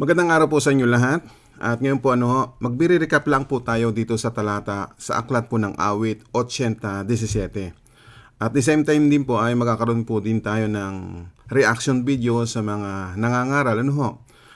Magandang araw po sa inyo lahat. At ngayon po ano, magbiri-recap lang po tayo dito sa talata sa aklat po ng awit 80-17. At the same time din po ay magkakaroon po din tayo ng reaction video sa mga nangangaral. Ano ho?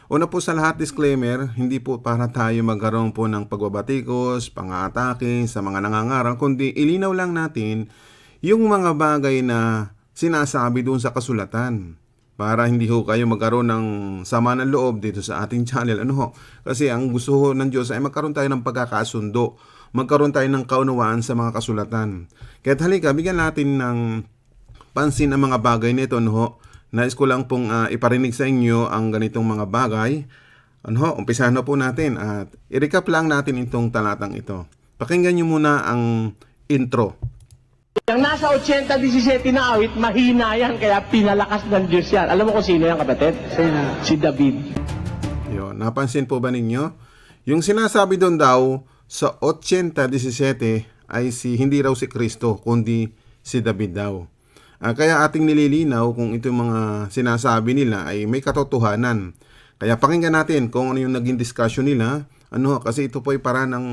Una po sa lahat, disclaimer, hindi po para tayo magkaroon po ng pagbabatikos, pang-aatake sa mga nangangaral, kundi ilinaw lang natin yung mga bagay na sinasabi doon sa kasulatan para hindi ho kayo magkaroon ng sama ng loob dito sa ating channel. Ano ho? Kasi ang gusto ho ng Diyos ay magkaroon tayo ng pagkakasundo. Magkaroon tayo ng kaunawaan sa mga kasulatan. Kaya halika, bigyan natin ng pansin ang mga bagay nito. Ano ho? Nais ko lang pong ah, iparinig sa inyo ang ganitong mga bagay. Ano ho? Umpisahan na po natin at i-recap lang natin itong talatang ito. Pakinggan nyo muna ang intro. Yung nasa 80-17 na awit, mahina yan, kaya pinalakas ng Diyos yan. Alam mo kung sino yan, kapatid? Sino? Si David. Yun, napansin po ba ninyo? Yung sinasabi doon daw sa 80-17 ay si hindi raw si Kristo kundi si David daw. Ah, kaya ating nililinaw kung itong mga sinasabi nila ay may katotohanan. Kaya pakinggan natin kung ano yung naging discussion nila. Ano, kasi ito po ay para ng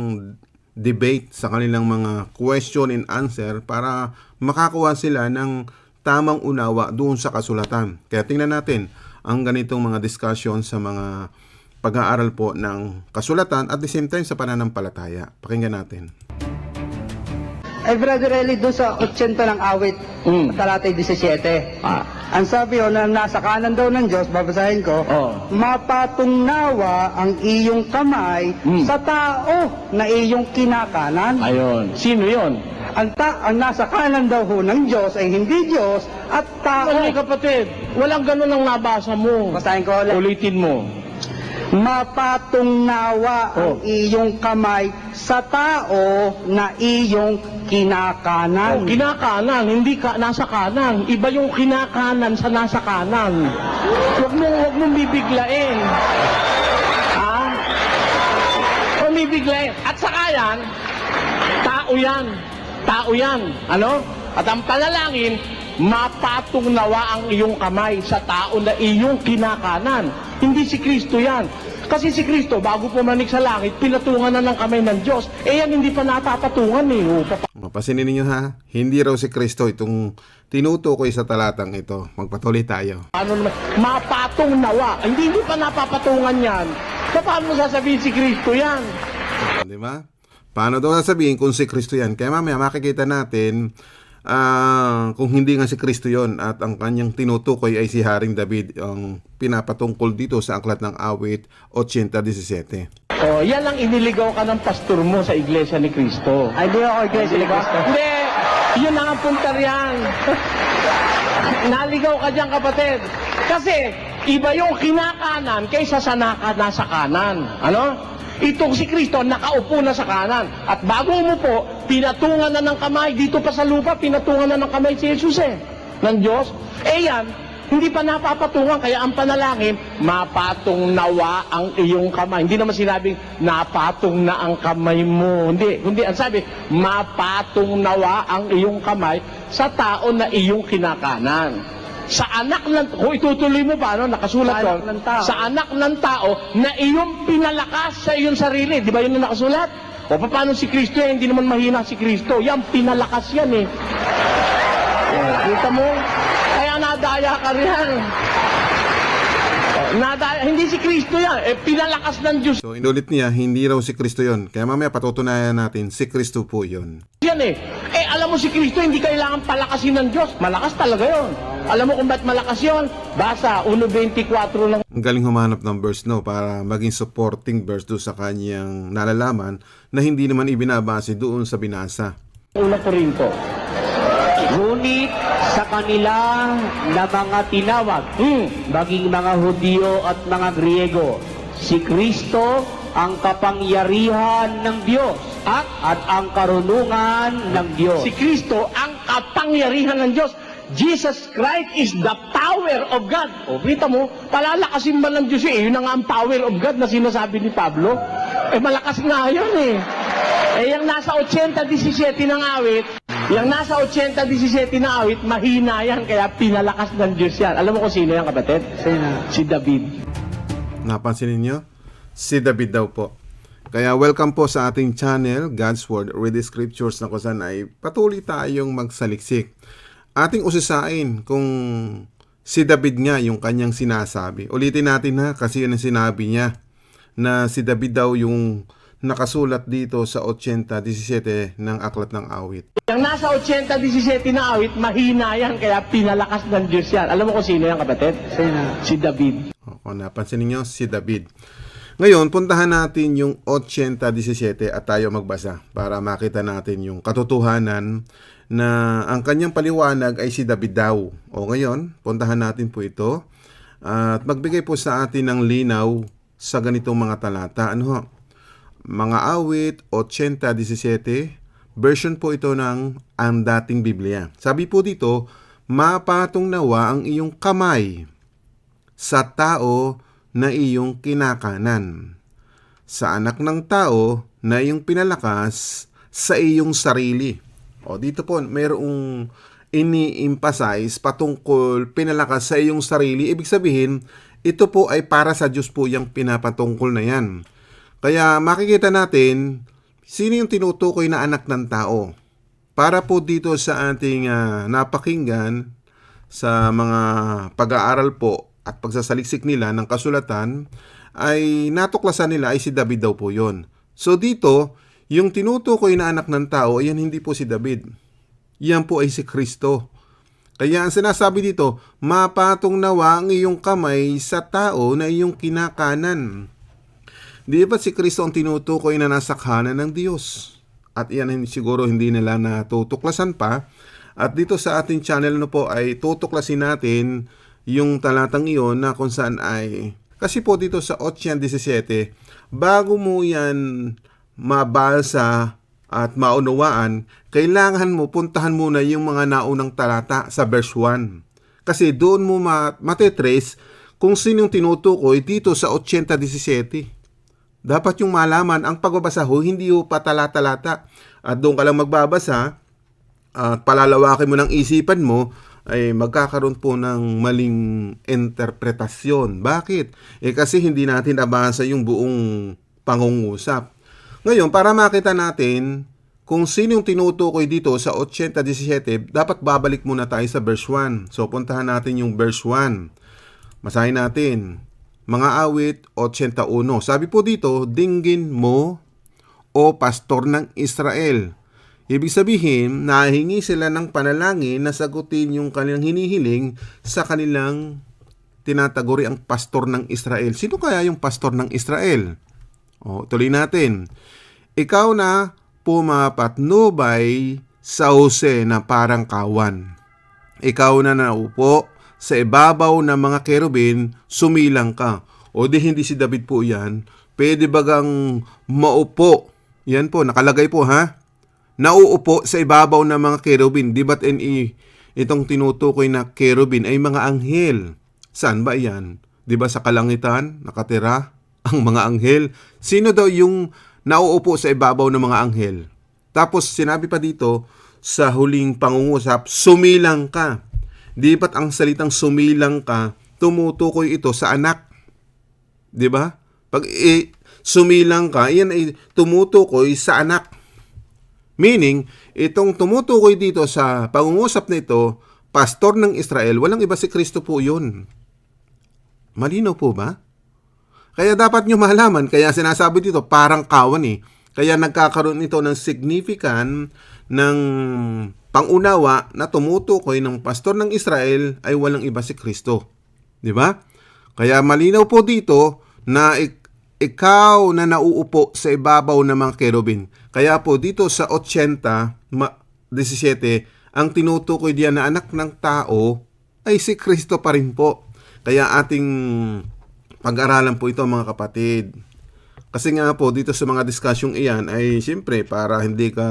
debate sa kanilang mga question and answer para makakuha sila ng tamang unawa doon sa kasulatan. Kaya tingnan natin ang ganitong mga discussion sa mga pag-aaral po ng kasulatan at the same time sa pananampalataya. Pakinggan natin. Ay, Brother Eli, doon sa 80 ng awit, Mm. talatay 17. Ah. Ang sabi yun, na nasa kanan daw ng Diyos, babasahin ko, Oh. mapatungnawa ang iyong kamay Mm. sa tao na iyong kinakanan. Ayun. Sino yon? Ang, ta- ang nasa kanan daw ho ng Diyos ay hindi Diyos at tao. Ay, kapatid, walang ganun ang nabasa mo. Basahin ko ulit. Ulitin mo. Mapatungnawa ang Oh. iyong kamay sa tao na iyong kinakanan. Oh, kinakanan, hindi ka nasa kanan. Iba yung kinakanan sa nasa kanan. Huwag mong, huwag mong bibiglain. Ha? Huwag bibiglain. At saka yan, tao yan. Tao yan. Ano? At ang panalangin, mapatong nawa ang iyong kamay sa tao na iyong kinakanan. Hindi si Kristo yan. Kasi si Kristo, bago pumanik sa langit, pinatungan na ng kamay ng Diyos. Eh yan, hindi pa natapatungan eh. Oh, papa- Mapasinin ninyo ha, hindi raw si Kristo itong tinutukoy sa talatang ito. Magpatuloy tayo. Paano naman? Mapatong nawa. Hindi, hindi pa napapatungan yan. So, paano mo sasabihin si Kristo yan? Di ba? Paano daw sasabihin kung si Kristo yan? Kaya mamaya makikita natin ah, kung hindi nga si Kristo yon at ang kanyang tinutukoy ay si Haring David ang pinapatungkol dito sa aklat ng awit 80-17. Oh, yan ang iniligaw ka ng pastor mo sa iglesia ni Kristo. Ay, di ako iglesia ni Cristo. Hindi, yun ang punta riyan. Naligaw ka dyan, kapatid. Kasi, iba yung kinakanan kaysa sa nasa kanan. Ano? Itong si Kristo, nakaupo na sa kanan. At bago mo po, pinatungan na ng kamay. Dito pa sa lupa, pinatungan na ng kamay si Jesus eh. Ng Diyos. Eh yan, hindi pa napapatungan. Kaya ang panalangin, mapatong nawa ang iyong kamay. Hindi naman sinabing, napatong na ang kamay mo. Hindi. Hindi. Ang sabi, mapatong nawa ang iyong kamay sa tao na iyong kinakanan. Sa anak ng, kung itutuloy mo pa, ano, nakasulat Sa anak ng tao. sa anak ng tao na iyong pinalakas sa iyong sarili. Di ba yun ang nakasulat? O paano si Kristo eh, hindi naman mahina si Kristo. Yan, pinalakas yan eh. Oh, kita mo? Kaya nadaya ka riyan. Nadaya, hindi si Kristo yan. Eh, pinalakas ng Diyos So inulit niya, hindi raw si Kristo yon. Kaya mamaya patutunayan natin, si Kristo po yon. yan eh. Eh, mo si Kristo, hindi kailangan palakasin ng Diyos. Malakas talaga yon. Alam mo kung ba't malakas yon? Basa, 1.24 lang Ang galing humanap ng verse no para maging supporting verse doon sa kanyang nalalaman na hindi naman ibinabase doon sa binasa. unang Korinto. Ngunit sa kanila na mga tinawag, Hmm. maging mga Hudyo at mga Griego, si Kristo ang kapangyarihan ng Diyos At at ang karunungan ng Diyos. si Kristo ang kapangyarihan ng Diyos. Jesus Christ is the power of God. O, kita mo, palalakasin ba ng Diyos eh? Yun na nga ang power of God na sinasabi ni Pablo. Eh, malakas nga yun eh. Eh, yung nasa 80-17 ng awit, yung nasa 80-17 ng awit, mahina yan, kaya pinalakas ng Diyos yan. Alam mo kung sino yan, kapatid? Sino? Si David. Napansin ninyo? Si David daw po. Kaya welcome po sa ating channel, God's Word, Read the Scriptures na kung saan ay patuloy tayong magsaliksik. Ating usisain kung si David nga yung kanyang sinasabi. Ulitin natin ha, kasi yun ang sinabi niya na si David daw yung nakasulat dito sa 80-17 ng Aklat ng Awit. Yung nasa 80-17 na awit, mahina yan, kaya pinalakas ng Diyos yan. Alam mo kung sino yan, kapatid? Sino? Si David. O, kung napansin ninyo, si David. Ngayon, puntahan natin yung 80-17 at tayo magbasa para makita natin yung katotohanan na ang kanyang paliwanag ay si David daw. O ngayon, puntahan natin po ito at magbigay po sa atin ng linaw sa ganitong mga talata. Ano ho? Mga awit 80-17, version po ito ng ang dating Biblia. Sabi po dito, mapatong nawa ang iyong kamay sa tao na iyong kinakanan, sa anak ng tao na iyong pinalakas sa iyong sarili. O dito po, mayroong ini-emphasize patungkol pinalakas sa iyong sarili. Ibig sabihin, ito po ay para sa Diyos po yung pinapatungkol na yan. Kaya makikita natin, sino yung tinutukoy na anak ng tao. Para po dito sa ating ah, napakinggan, sa mga pag-aaral po at pagsasaliksik nila ng kasulatan ay natuklasan nila ay si David daw po yon. So dito, yung tinutukoy na anak ng tao, yan hindi po si David. Yan po ay si Kristo. Kaya ang sinasabi dito, mapatong nawa ang iyong kamay sa tao na iyong kinakanan. Di ba si Kristo ang tinutukoy na nasa kanan ng Diyos? At yan hindi- siguro hindi nila natutuklasan pa. At dito sa ating channel no po ay tutuklasin natin yung talatang iyon na kung saan ay... Kasi po dito sa 8.17, bago mo yan mabasa at maunawaan, kailangan mo puntahan muna yung mga naunang talata sa verse 1. Kasi doon mo ma- matetrace kung sinong tinutukoy dito sa 80.17 dapat yung malaman, ang pagbabasa ho, hindi ho patala-talata. At doon ka lang magbabasa, at palalawakin mo ng isipan mo, ay magkakaroon po ng maling interpretasyon. Bakit? Eh kasi hindi natin nabasa yung buong pangungusap. Ngayon, para makita natin kung sino yung tinutukoy dito sa 80-17, dapat babalik muna tayo sa verse 1. So, puntahan natin yung verse 1. Masahin natin. Mga awit 81. Sabi po dito, dinggin mo o pastor ng Israel. Ibig sabihin, nahingi sila ng panalangin na sagutin yung kanilang hinihiling sa kanilang tinataguri ang pastor ng Israel. Sino kaya yung pastor ng Israel? O, tuloy natin. Ikaw na pumapatnubay sa Jose na parang kawan. Ikaw na naupo sa ibabaw ng mga kerubin, sumilang ka. O di hindi si David po yan. Pwede bagang maupo. Yan po, nakalagay po ha. Nauupo sa ibabaw ng mga kerubin. Di ba't itong tinutukoy na kerubin ay mga anghel. Saan ba yan? Di ba sa kalangitan, nakatira ang mga anghel? Sino daw yung nauupo sa ibabaw ng mga anghel? Tapos sinabi pa dito, sa huling pangungusap, sumilang ka. Di ba't ang salitang sumilang ka, tumutukoy ito sa anak? Di ba? Pag eh, sumilang ka, yan ay tumutukoy sa anak. Meaning, itong tumutukoy dito sa pangungusap na ito, pastor ng Israel, walang iba si Kristo po yun. Malinaw po ba? Kaya dapat nyo malaman, kaya sinasabi dito, parang kawan eh. Kaya nagkakaroon ito ng significant ng pangunawa na tumutukoy ng pastor ng Israel ay walang iba si Kristo. Di ba? Kaya malinaw po dito na ikaw na nauupo sa ibabaw ng mga kerubin. Kaya po dito sa 80, ma- 17, ang tinutukoy diyan na anak ng tao ay si Kristo pa rin po. Kaya ating pag-aralan po ito mga kapatid. Kasi nga po dito sa mga diskusyon iyan ay siyempre para hindi ka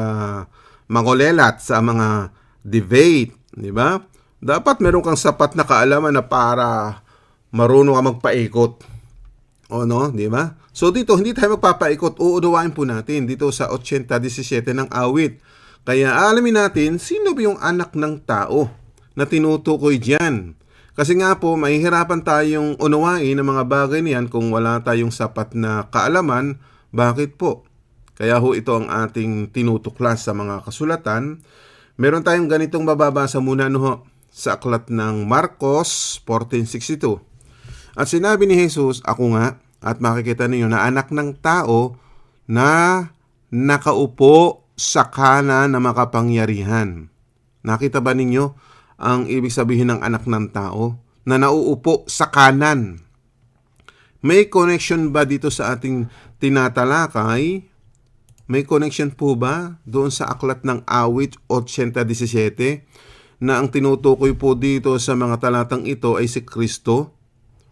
mangolelat sa mga debate, di ba? Dapat meron kang sapat na kaalaman na para marunong ka magpaikot. O no, di ba? So dito hindi tayo magpapaikot, uunawain po natin dito sa 80-17 ng awit. Kaya alamin natin sino ba yung anak ng tao na tinutukoy diyan. Kasi nga po, mahihirapan tayong unawain ang mga bagay niyan kung wala tayong sapat na kaalaman. Bakit po? Kaya ho ito ang ating tinutuklas sa mga kasulatan. Meron tayong ganitong mababasa muna no sa aklat ng Marcos 14.62. At sinabi ni Jesus, ako nga, at makikita ninyo na anak ng tao na nakaupo sa kanan na makapangyarihan. Nakita ba ninyo ang ibig sabihin ng anak ng tao na nauupo sa kanan? May connection ba dito sa ating tinatalakay? May connection po ba doon sa aklat ng awit 80.17 na ang tinutukoy po dito sa mga talatang ito ay si Kristo?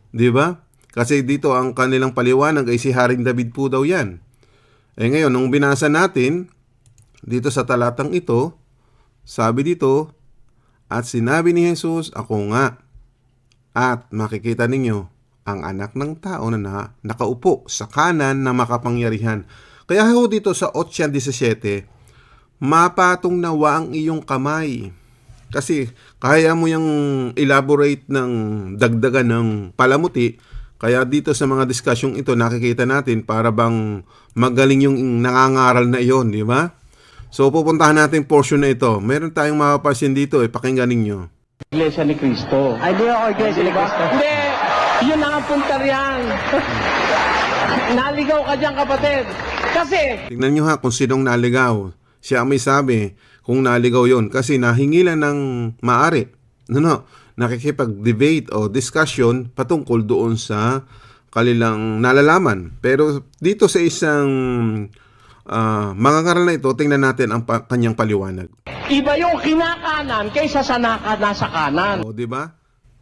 Di ba? Kasi dito ang kanilang paliwanag ay si Haring David po daw yan. Eh ngayon, nung binasa natin, dito sa talatang ito, sabi dito, at sinabi ni Jesus, ako nga. At makikita ninyo, ang anak ng tao na, na nakaupo sa kanan na makapangyarihan. Kaya ho dito sa 8.17, mapatong nawa ang iyong kamay. Kasi kaya mo yung elaborate ng dagdagan ng palamuti, kaya dito sa mga diskusyong ito nakikita natin para bang magaling yung nangangaral na iyon, di ba? So pupuntahan natin portion na ito. Meron tayong mapapansin dito, eh, pakinggan ninyo. Iglesia ni Cristo. Ay, di ako Iglesia ni Cristo. Hindi, yun ang puntar yan. Naligaw ka dyan, kapatid. Kasi, Tingnan nyo ha kung sinong naligaw. Siya may sabi kung naligaw yon kasi nahingilan ng maari. No, no, nakikipag-debate o discussion patungkol doon sa kanilang nalalaman. Pero dito sa isang uh, mga ngaral na ito, tingnan natin ang pa- kanyang paliwanag. iba yung kinakanan kaysa sa naka, nasa kanan. O, di ba?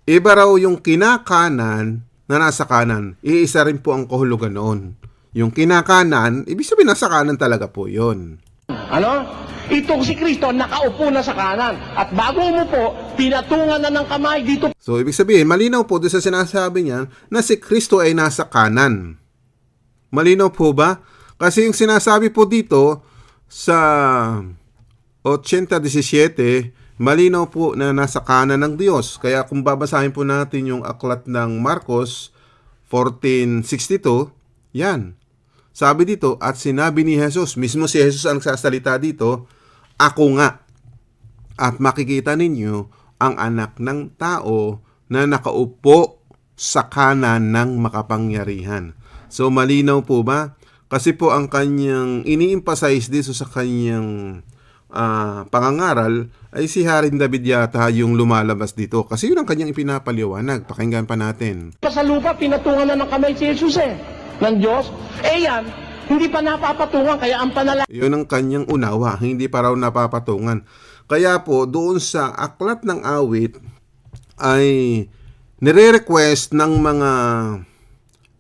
Iba raw yung kinakanan na nasa kanan. Iisa rin po ang kahulugan noon. Yung kinakanan, ibig sabihin nasa kanan talaga po yon. Ano? Itong si Kristo nakaupo na sa kanan. At bago mo po, pinatungan na ng kamay dito So, ibig sabihin, malinaw po doon sa sinasabi niya na si Kristo ay nasa kanan. Malinaw po ba? Kasi yung sinasabi po dito sa 80.17, malinaw po na nasa kanan ng Diyos. Kaya kung babasahin po natin yung aklat ng Marcos 14.62, yan. Sabi dito, at sinabi ni Jesus, mismo si Jesus ang nagsasalita dito, ako nga. At makikita ninyo ang anak ng tao na nakaupo sa kanan ng makapangyarihan. So malinaw po ba? Kasi po ang kanyang ini-emphasize dito sa kanyang ah, pangangaral ay si Haring David yata yung lumalabas dito. Kasi yun ang kanyang ipinapaliwanag. Pakinggan pa natin. sa lupa, pinatungan na ng kamay si Jesus eh. Ng Diyos. Eh yan, hindi pa napapatungan. Kaya ang panalangin Yun ang kanyang unawa, hindi pa raw napapatungan. Kaya po, doon sa aklat ng awit, ay nire-request ng mga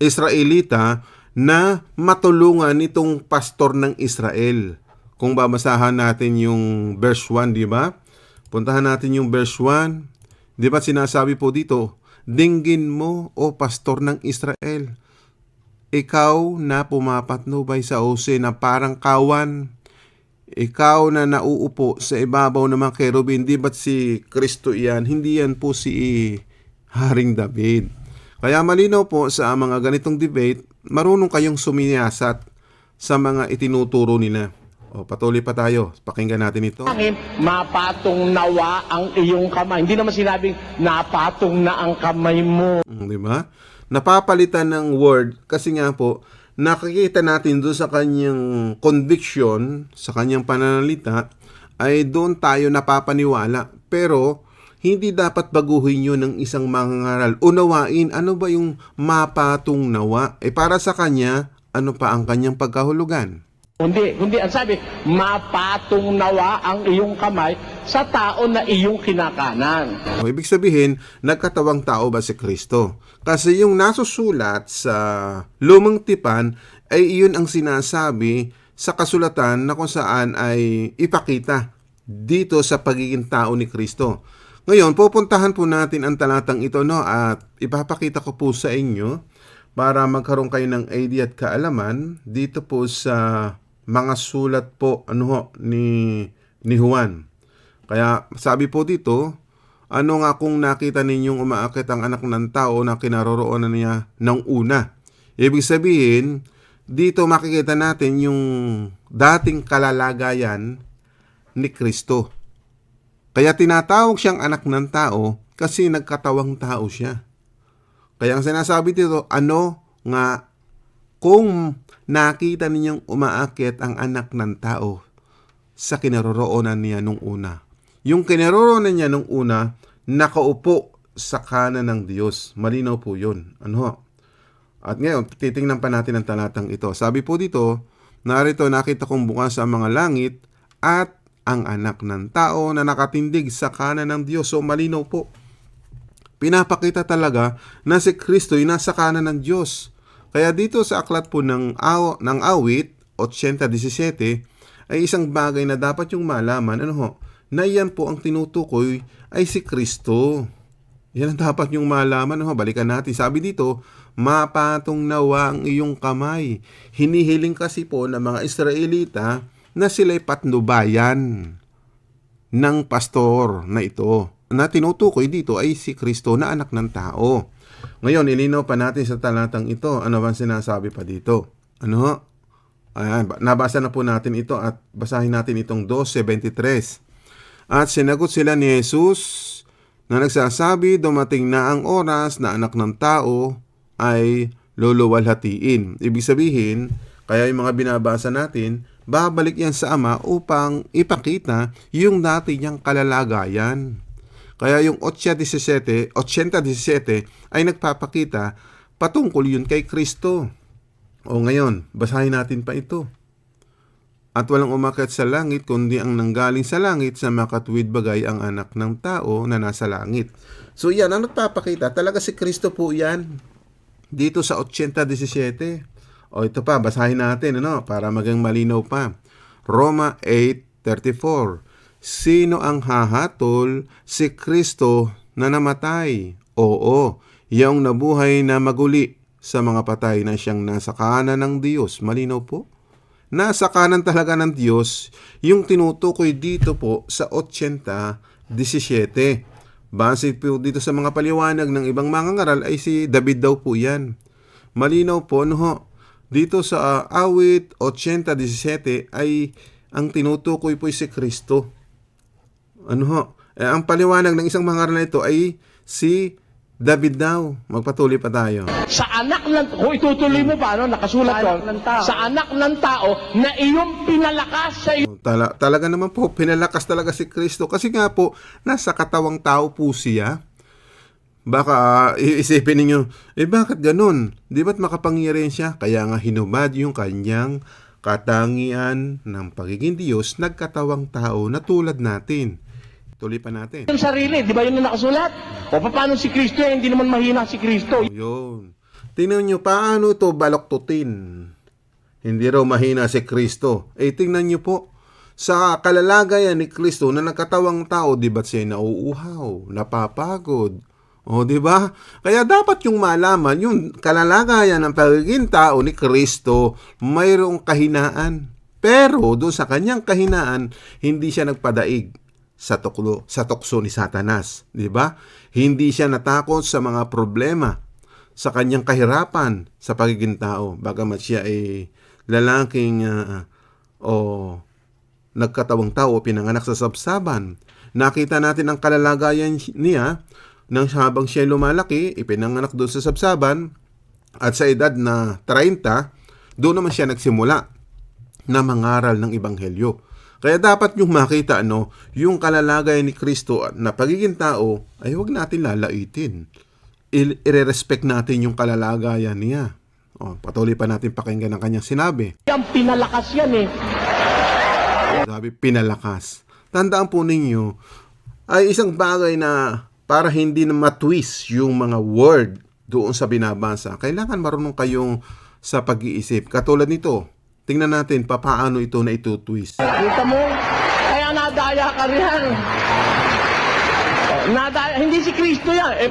Israelita na matulungan itong pastor ng Israel. Kung babasahan natin yung verse 1, di ba? Puntahan natin yung verse 1. Di ba sinasabi po dito, Dinggin mo, o pastor ng Israel, ikaw na pumapatnubay sa ose na parang kawan. Ikaw na nauupo sa ibabaw ng mga kerubin. Di ba't si Kristo iyan? Hindi yan po si Haring David. Kaya malinaw po sa mga ganitong debate, marunong kayong sumiyasat sa mga itinuturo nila. O, patuloy pa tayo. Pakinggan natin ito. mapatong nawa ang iyong kamay. Hindi naman sinabing napatong na ang kamay mo. Mm, Di ba? Napapalitan ng word kasi nga po, nakikita natin doon sa kanyang conviction, sa kanyang pananalita, ay doon tayo napapaniwala. Pero, hindi dapat baguhin yun ng isang mangangaral. Unawain, ano ba yung mapatong nawa? Eh para sa kanya, ano pa ang kanyang pagkahulugan? Hindi, hindi. Ang sabi, mapatong nawa ang iyong kamay sa tao na iyong kinakanan. O, ibig sabihin, nagkatawang tao ba si Kristo? Kasi yung nasusulat sa lumang tipan ay iyon ang sinasabi sa kasulatan na kung saan ay ipakita dito sa pagiging tao ni Kristo. Ngayon, pupuntahan po natin ang talatang ito no at ipapakita ko po sa inyo para magkaroon kayo ng idea at kaalaman dito po sa mga sulat po ano ho, ni ni Juan. Kaya sabi po dito, ano nga kung nakita ninyong umaakit ang anak ng tao na kinaroroonan niya ng una? Ibig sabihin, dito makikita natin yung dating kalalagayan ni Kristo. Kaya tinatawag siyang anak ng tao kasi nagkatawang tao siya. Kaya ang sinasabi dito, ano nga kung nakita ninyong umaakit ang anak ng tao sa kinaroroonan niya nung una. Yung kinaroroonan niya nung una, nakaupo sa kanan ng Diyos. Malinaw po yun. Ano? At ngayon, titingnan pa natin ang talatang ito. Sabi po dito, narito nakita kong bukas ang mga langit at ang anak ng tao na nakatindig sa kanan ng Diyos. So malinaw po. Pinapakita talaga na si Kristo ay nasa kanan ng Diyos. Kaya dito sa aklat po ng, aw, ng awit, 80-17, ay isang bagay na dapat yung malaman, ano ho, na yan po ang tinutukoy ay si Kristo. Yan ang dapat yung malaman. Ano, balikan natin. Sabi dito, mapatong nawa ang iyong kamay. Hinihiling kasi po ng mga Israelita na sila'y patnubayan ng pastor na ito. Na tinutukoy dito ay si Kristo na anak ng tao. Ngayon, ilinaw pa natin sa talatang ito. Ano bang sinasabi pa dito? Ano? Ayan, ba- nabasa na po natin ito at basahin natin itong 2.73. At sinagot sila ni Jesus na nagsasabi dumating na ang oras na anak ng tao ay luluwalhatiin. Ibig sabihin, kaya yung mga binabasa natin, babalik yan sa Ama upang ipakita yung dati niyang kalalagayan. Kaya yung 8.17, 80.17 ay nagpapakita patungkol yun kay Kristo. O ngayon, basahin natin pa ito. At walang umakyat sa langit, kundi ang nanggaling sa langit sa makatwid bagay ang anak ng tao na nasa langit. So yan, ang nagpapakita, talaga si Kristo po yan. Dito sa 80.17. O ito pa, basahin natin, ano, para magang malinaw pa. Roma 8.34 Sino ang hahatol? Si Kristo na namatay. Oo, yung nabuhay na maguli sa mga patay na siyang nasa kanan ng Diyos. Malinaw po? Nasa kanan talaga ng Diyos, yung tinutukoy dito po sa 80.17. Base po dito sa mga paliwanag ng ibang mga ngaral ay si David daw po yan. Malinaw po, no? Dito sa uh, awit 80.17 ay ang tinutukoy po ay si Kristo. Ano ho? Eh, ang paliwanag ng isang mga ngaral na ito ay si David daw. Magpatuloy pa tayo. Sa anak ng... Kung itutuloy mo pa, ano, nakasulat tao. Sa anak ng tao na iyong pinalakas sa iyo. Tala, talaga naman po, pinalakas talaga si Kristo. Kasi nga po, nasa katawang tao po siya. Baka ah, iisipin ninyo, eh bakit ganun? Di ba't makapangyarihan siya? Kaya nga hinubad yung kanyang katangian ng pagiging Diyos, nagkatawang tao na tulad natin. Tuloy pa natin. Yung sarili, di ba yun ang nakasulat? O paano si Kristo, eh, hindi naman mahina si Kristo. Yun. Tingnan nyo, paano ito baloktutin? Hindi raw mahina si Kristo. Eh, tingnan nyo po. Sa kalalagayan ni Kristo na nagkatawang tao, di ba't siya nauuhaw, napapagod? O, di ba? Kaya dapat yung malaman, yung kalalagayan ng pagiging tao ni Kristo, mayroong kahinaan. Pero doon sa kanyang kahinaan, hindi siya nagpadaig sa tuklo, sa tukso ni Satanas, di ba? Hindi siya natakot sa mga problema, sa kanyang kahirapan sa pagiging tao, bagamat siya ay lalaking ah, o nagkatawang tao o pinanganak sa sabsaban. Nakita natin ang kalalagayan niya nang habang siya lumalaki, ipinanganak doon sa sabsaban at sa edad na 30, doon naman siya nagsimula na mangaral ng ebanghelyo. Kaya dapat yung makita ano, yung kalalagayan ni Kristo na pagiging tao ay huwag natin lalaitin. Irerespect natin yung kalalagayan niya. O, patuloy pa natin pakinggan ang kanyang sinabi. Ang pinalakas yan eh. Sabi, pinalakas. Tandaan po ninyo, ay isang bagay na para hindi na matwist yung mga word doon sa binabasa, kailangan marunong kayong sa pag-iisip. Katulad nito, tingnan natin papaano ito na itutwist. Kita mo? Kaya nadaya ka riyan. Nadaya, hindi si Kristo yan. Eh,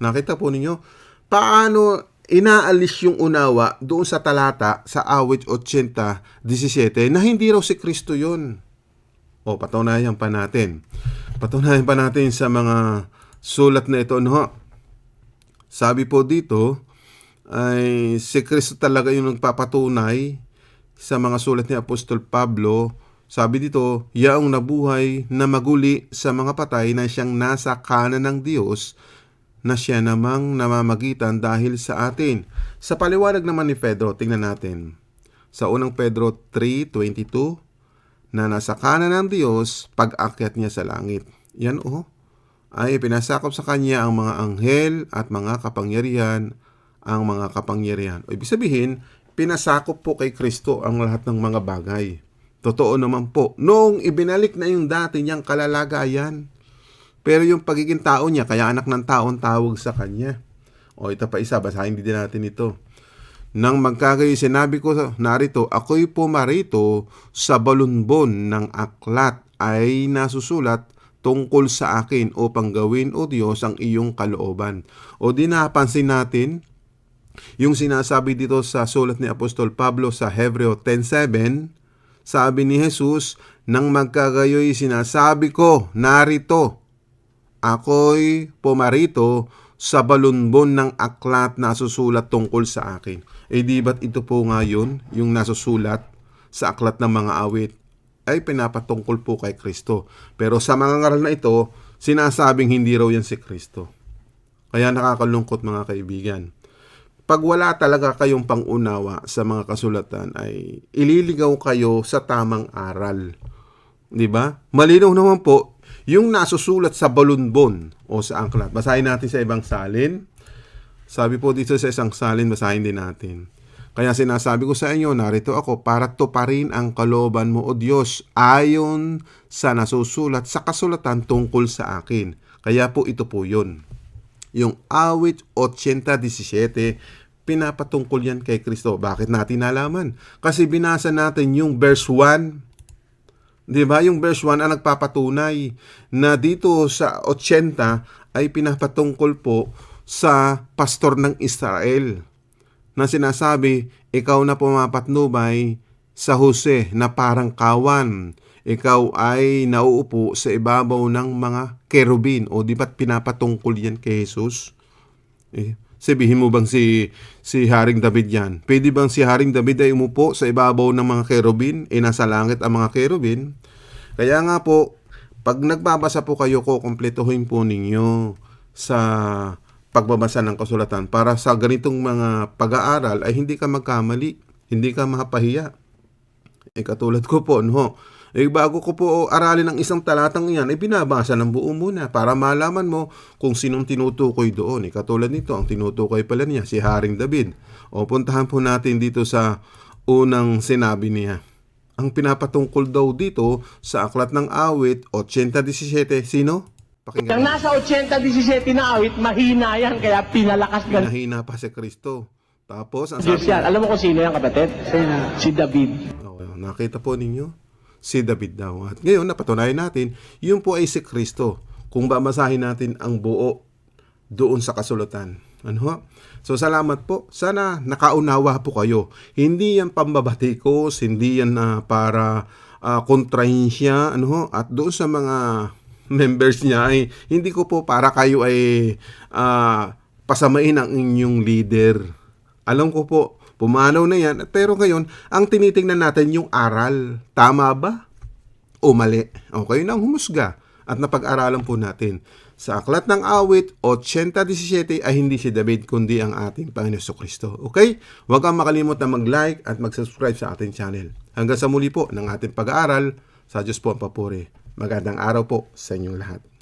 Nakita po ninyo, paano inaalis yung unawa doon sa talata sa awit 80, 17 na hindi raw si Kristo yun. O patunayan pa natin. Patunayan pa natin sa mga sulat na ito. No? Sabi po dito, ay si Kristo talaga yung nagpapatunay sa mga sulat ni Apostol Pablo. Sabi dito, yaong nabuhay na maguli sa mga patay na siyang nasa kanan ng Diyos na siya namang namamagitan dahil sa atin. Sa paliwanag naman ni Pedro, tingnan natin. Sa unang Pedro 3.22, na nasa kanan ng Diyos pag-akyat niya sa langit. Yan oh, ay pinasakop sa kanya ang mga anghel at mga kapangyarihan, ang mga kapangyarihan. O ibig sabihin, pinasakop po kay Kristo ang lahat ng mga bagay. Totoo naman po, noong ibinalik na yung dati niyang kalalagayan, pero yung pagiging tao niya, kaya anak ng taon tawag sa kanya. O ito pa isa, basahin din natin ito. Nang magkagayo sinabi ko narito, ako'y pumarito sa balunbon ng aklat ay nasusulat tungkol sa akin upang gawin o Diyos ang iyong kalooban. O di napansin natin yung sinasabi dito sa sulat ni Apostol Pablo sa Hebreo 10.7, sabi ni Jesus, nang magkagayo'y sinasabi ko, narito, ako'y pumarito sa balunbon ng aklat na susulat tungkol sa akin. Eh di ba't ito po nga yun, yung nasusulat sa aklat ng mga awit, ay pinapatungkol po kay Kristo. Pero sa mga ngaral na ito, sinasabing hindi raw yan si Kristo. Kaya nakakalungkot mga kaibigan. Pag wala talaga kayong pangunawa sa mga kasulatan ay ililigaw kayo sa tamang aral. 'Di ba? Malinaw naman po yung nasusulat sa balunbon o sa angklat. Basahin natin sa ibang salin. Sabi po dito sa isang salin, basahin din natin. Kaya sinasabi ko sa inyo, narito ako para tuparin ang kalooban mo o Diyos ayon sa nasusulat sa kasulatan tungkol sa akin. Kaya po ito po yun. Yung awit 80-17, pinapatungkol yan kay Kristo. Bakit natin nalaman? Kasi binasa natin yung verse 1 Di ba? Yung verse 1 ang nagpapatunay na dito sa 80 ay pinapatungkol po sa pastor ng Israel na sinasabi, ikaw na pumapatnubay sa Jose na parang kawan. Ikaw ay nauupo sa ibabaw ng mga kerubin. O di ba't pinapatungkol yan kay Jesus? Eh, sabihin mo bang si, si Haring David yan? Pwede bang si Haring David ay umupo sa ibabaw ng mga kerubin? E nasa langit ang mga kerubin? Kaya nga po, pag nagbabasa po kayo ko, kumpletuhin po ninyo sa pagbabasa ng kasulatan para sa ganitong mga pag-aaral ay hindi ka magkamali, hindi ka mapahiya. Eh katulad ko po, no? Eh bago ko po aralin ang isang talatang iyan, eh binabasa ng buo muna para malaman mo kung sinong tinutukoy doon. Eh katulad nito, ang tinutukoy pala niya, si Haring David. O puntahan po natin dito sa unang sinabi niya. Ang pinapatungkol daw dito sa aklat ng awit 80-17, sino? Pakinggan. nasa 80-17 na awit, mahina yan, kaya pinalakas ganun. Nahina pa si Kristo. Tapos, ang sabi yan. Alam mo kung sino yan, kapatid? Si David. Oh, nakita po ninyo? Si David daw. At ngayon, napatunayan natin, yun po ay si Kristo. Kung babasahin natin ang buo doon sa kasulatan. Ano ho? So, salamat po. Sana nakaunawa po kayo. Hindi yan pambabatikos, hindi yan na para uh, kontrahin siya. Ano ho? At doon sa mga members niya ay hindi ko po para kayo ay ah, pasamain ang inyong leader. Alam ko po, pumanaw na yan. Pero ngayon, ang tinitingnan natin yung aral. Tama ba? O mali? Okay na ang humusga. At napag-aralan po natin. Sa aklat ng awit, 80-17 ay hindi si David kundi ang ating Panginoon Kristo. Okay? Huwag kang makalimot na mag-like at mag-subscribe sa ating channel. Hanggang sa muli po ng ating pag-aaral, sa Diyos po ang papuri. Magandang araw po sa inyong lahat.